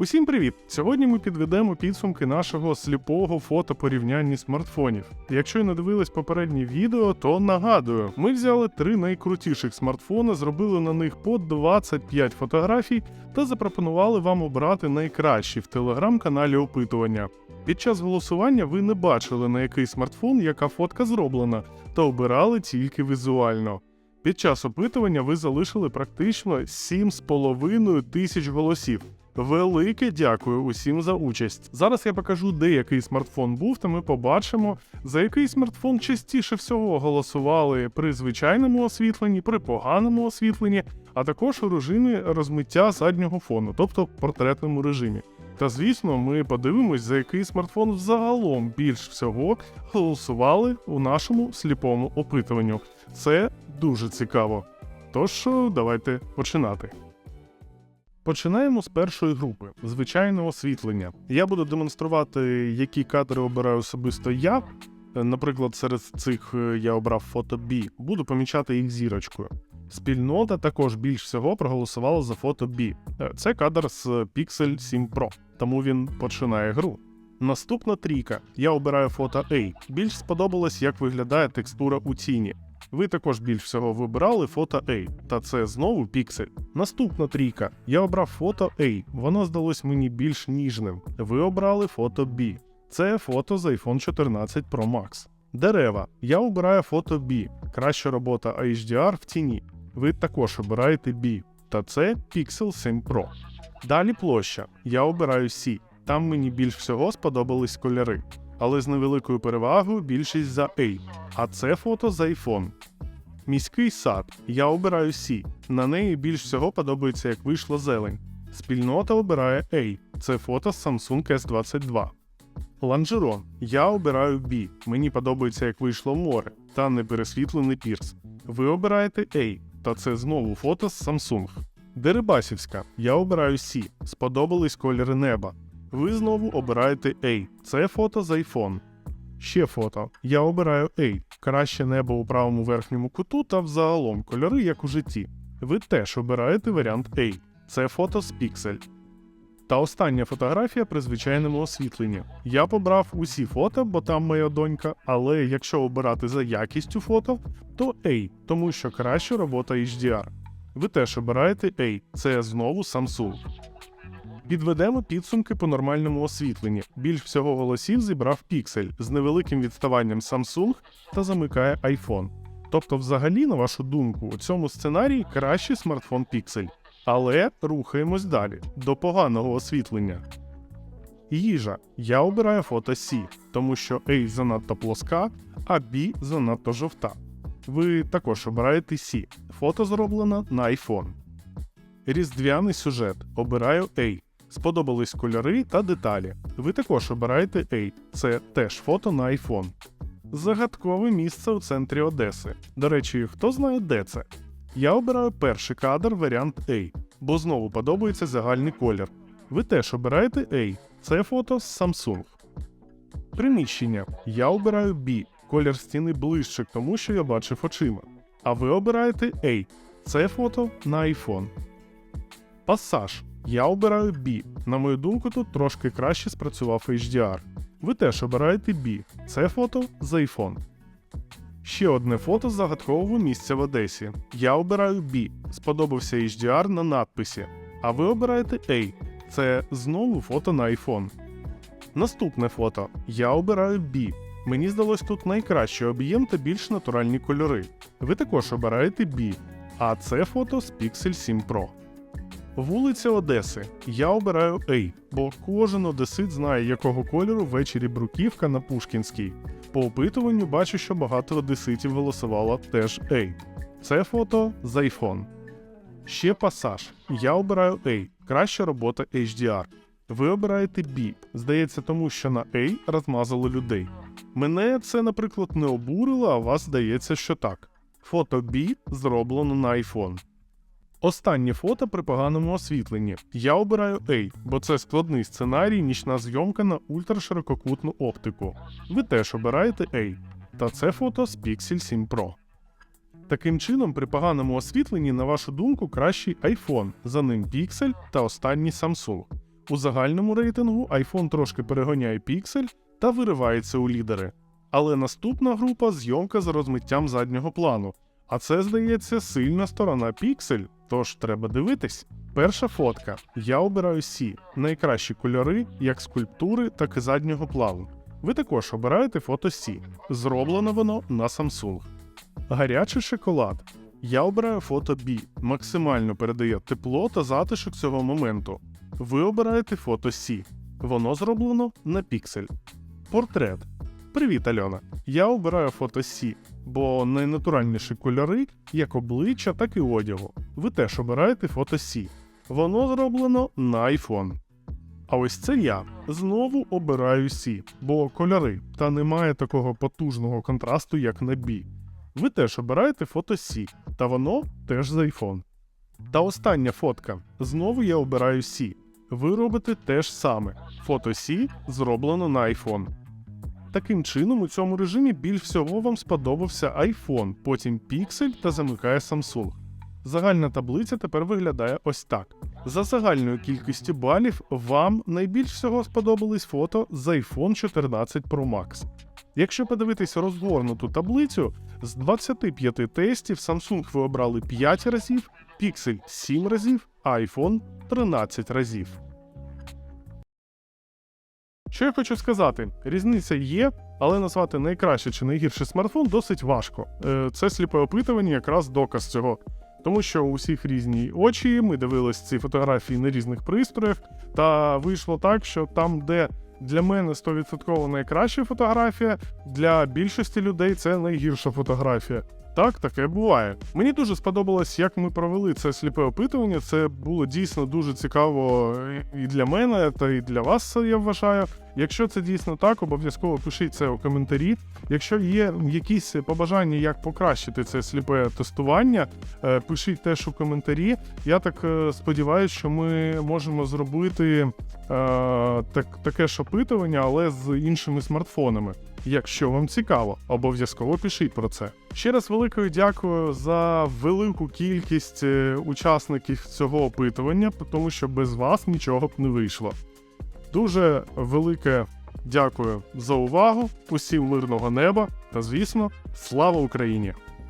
Усім привіт! Сьогодні ми підведемо підсумки нашого сліпого фотопорівняння смартфонів. Якщо не дивились попереднє відео, то нагадую, ми взяли три найкрутіших смартфони, зробили на них по 25 фотографій та запропонували вам обрати найкращі в телеграм-каналі опитування. Під час голосування ви не бачили на який смартфон яка фотка зроблена, та обирали тільки візуально. Під час опитування ви залишили практично 7,5 тисяч голосів. Велике дякую усім за участь. Зараз я покажу, де який смартфон був, та ми побачимо, за який смартфон частіше всього голосували при звичайному освітленні, при поганому освітленні, а також у режимі розмиття заднього фону, тобто в портретному режимі. Та звісно, ми подивимось, за який смартфон взагалом більш всього голосували у нашому сліпому опитуванню. Це дуже цікаво. Тож давайте починати. Починаємо з першої групи звичайне освітлення. Я буду демонструвати, які кадри обираю особисто я. Е, Наприклад, серед цих е, я обрав фото B. Буду помічати їх зірочкою. Спільнота також більш всього проголосувала за фото B. Е, Це кадр з Pixel 7 Pro, тому він починає гру. Наступна трійка. Я обираю фото A. Більш сподобалось, як виглядає текстура у тіні. Ви також більш всього вибирали фото A, та це знову піксель. Наступна трійка. Я обрав фото A, воно здалось мені більш ніжним. Ви обрали фото B. Це фото з iPhone 14 Pro Max. Дерева. Я обираю фото B. Краща робота HDR в тіні. Ви також обираєте B. Та це Pixel 7 Pro. Далі площа. Я обираю C. Там мені більш всього сподобались кольори. Але з невеликою перевагою більшість за A. А це фото з iPhone. Міський сад. Я обираю Сі. На неї більш всього подобається, як вийшла зелень. Спільнота обирає A. Це фото з Samsung S22. Ланжерон. Я обираю B. Мені подобається, як вийшло море та непересвітлений пірс. Ви обираєте A. Та це знову фото з Samsung. Дерибасівська. Я обираю C. Сподобались кольори неба. Ви знову обираєте A. Це фото з iPhone. Ще фото. Я обираю A. Краще небо у правому верхньому куту та взагалом кольори, як у житті. Ви теж обираєте варіант A. Це фото з піксель. Та остання фотографія при звичайному освітленні. Я побрав усі фото, бо там моя донька, але якщо обирати за якістю фото, то A, тому що краща робота HDR. Ви теж обираєте A. Це знову Samsung. Підведемо підсумки по нормальному освітленні. Більш всього голосів зібрав Pixel з невеликим відставанням Samsung та замикає iPhone. Тобто, взагалі, на вашу думку, у цьому сценарії кращий смартфон Pixel. Але рухаємось далі до поганого освітлення. Їжа. Я обираю фото C, тому що A занадто плоска, а B занадто жовта. Ви також обираєте C. Фото зроблено на iPhone. Різдвяний сюжет. Обираю A. Сподобались кольори та деталі. Ви також обираєте A. Це теж фото на iPhone. Загадкове місце у центрі Одеси. До речі, хто знає, де це? Я обираю перший кадр варіант A, бо знову подобається загальний колір. Ви теж обираєте A. Це фото з Samsung. Приміщення. Я обираю B. Колір стіни ближче тому, що я бачив очима. А ви обираєте A. Це фото на iPhone. Пасаж. Я обираю B. На мою думку, тут трошки краще спрацював HDR. Ви теж обираєте B. Це фото з iPhone. Ще одне фото з загадкового місця в Одесі. Я обираю B. Сподобався HDR на надписі. А ви обираєте A. Це знову фото на iPhone. Наступне фото. Я обираю B. Мені здалось тут найкращий об'єм та більш натуральні кольори. Ви також обираєте B. А це фото з Pixel 7 Pro. Вулиця Одеси. Я обираю A, бо кожен одесит знає, якого кольору ввечері бруківка на Пушкінській. По опитуванню бачу, що багато одеситів голосувало теж A. Це фото з iPhone. Ще пасаж. Я обираю A. Краща робота HDR. Ви обираєте B. Здається, тому що на A розмазали людей. Мене це, наприклад, не обурило, а вас здається, що так. Фото B зроблено на iPhone. Останнє фото при поганому освітленні. Я обираю A, бо це складний сценарій, нічна зйомка на ультраширококутну оптику. Ви теж обираєте A. Та це фото з Pixel 7 Pro. Таким чином, при поганому освітленні, на вашу думку, кращий iPhone, за ним Pixel та останній Samsung. У загальному рейтингу iPhone трошки перегоняє Pixel та виривається у лідери. Але наступна група зйомка з розмиттям заднього плану. А це, здається, сильна сторона Pixel, тож треба дивитись. Перша фотка. Я обираю C. Найкращі кольори, як скульптури, так і заднього плану. Ви також обираєте фото C. Зроблено воно на Samsung. Гарячий шоколад. Я обираю фото B. Максимально передає тепло та затишок цього моменту. Ви обираєте фото C. Воно зроблено на піксель. Портрет. Привіт, Альона. Я обираю фото С, бо найнатуральніші кольори, як обличчя, так і одягу. Ви теж обираєте фото С. Воно зроблено на iPhone. А ось це я знову обираю С, бо кольори, та немає такого потужного контрасту, як на B. Ви теж обираєте фото С, та воно теж з iPhone. Та остання фотка. Знову я обираю С. Ви робите те ж саме. Фото С зроблено на iPhone. Таким чином, у цьому режимі більш всього вам сподобався iPhone, потім Pixel та замикає Samsung. Загальна таблиця тепер виглядає ось так. За загальною кількістю балів вам найбільш всього сподобались фото з iPhone 14 Pro Max. Якщо подивитись розгорнуту таблицю, з 25 тестів Samsung ви обрали 5 разів, Pixel 7 разів, а iPhone 13 разів. Що я хочу сказати, різниця є, але назвати найкраще чи найгірший смартфон досить важко. Е, Це сліпе опитування, якраз доказ цього. Тому що у всіх різні очі, ми дивились ці фотографії на різних пристроях, та вийшло так, що там, де для мене 100% найкраща фотографія, для більшості людей це найгірша фотографія. Так, таке буває. Мені дуже сподобалось, як ми провели це сліпе опитування. Це було дійсно дуже цікаво і для мене, та і для вас, я вважаю. Якщо це дійсно так, обов'язково пишіть це у коментарі. Якщо є якісь побажання, як покращити це сліпе тестування, е, пишіть теж у коментарі. Я так е, сподіваюся, що ми можемо зробити е, так, таке ж опитування, але з іншими смартфонами. Якщо вам цікаво, обов'язково пишіть про це. Ще раз великою дякую за велику кількість е, учасників цього опитування, тому що без вас нічого б не вийшло. Дуже велике дякую за увагу, усім мирного неба та, звісно, слава Україні!